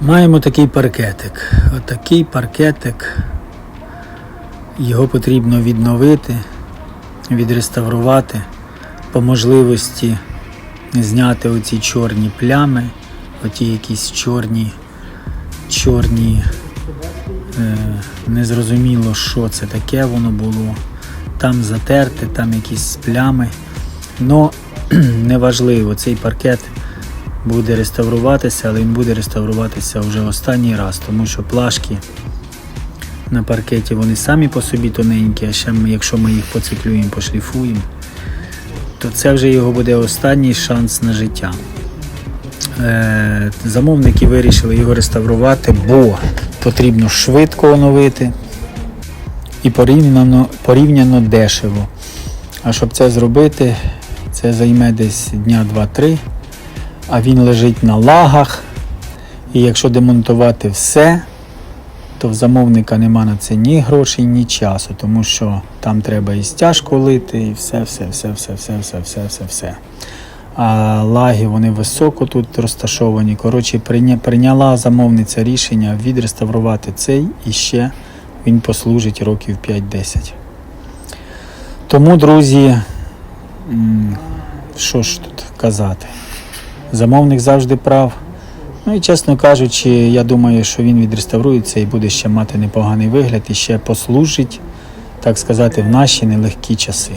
Маємо такий паркетик. Отакий паркетик. Його потрібно відновити, відреставрувати, по можливості зняти оці чорні плями, оті якісь чорні, чорні, е, незрозуміло, що це таке воно було. Там затерте, там якісь плями. Но неважливо, цей паркет буде реставруватися, але він буде реставруватися вже останній раз, тому що плашки на паркеті вони самі по собі тоненькі, а ще ми, якщо ми їх поциклюємо, пошліфуємо, то це вже його буде останній шанс на життя. Е, замовники вирішили його реставрувати, бо потрібно швидко оновити і порівняно, порівняно дешево. А щоб це зробити, це займе десь дня 2-3 а він лежить на лагах. І якщо демонтувати все, то в замовника нема на це ні грошей, ні часу, тому що там треба і стяжку лити, і все, все, все, все, все, все, все, все, все. А лаги вони високо тут розташовані. Коротше, прийняла замовниця рішення відреставрувати цей і ще він послужить років 5-10. Тому, друзі, що ж тут казати? Замовник завжди прав. Ну і чесно кажучи, я думаю, що він відреставрується і буде ще мати непоганий вигляд і ще послужить, так сказати, в наші нелегкі часи.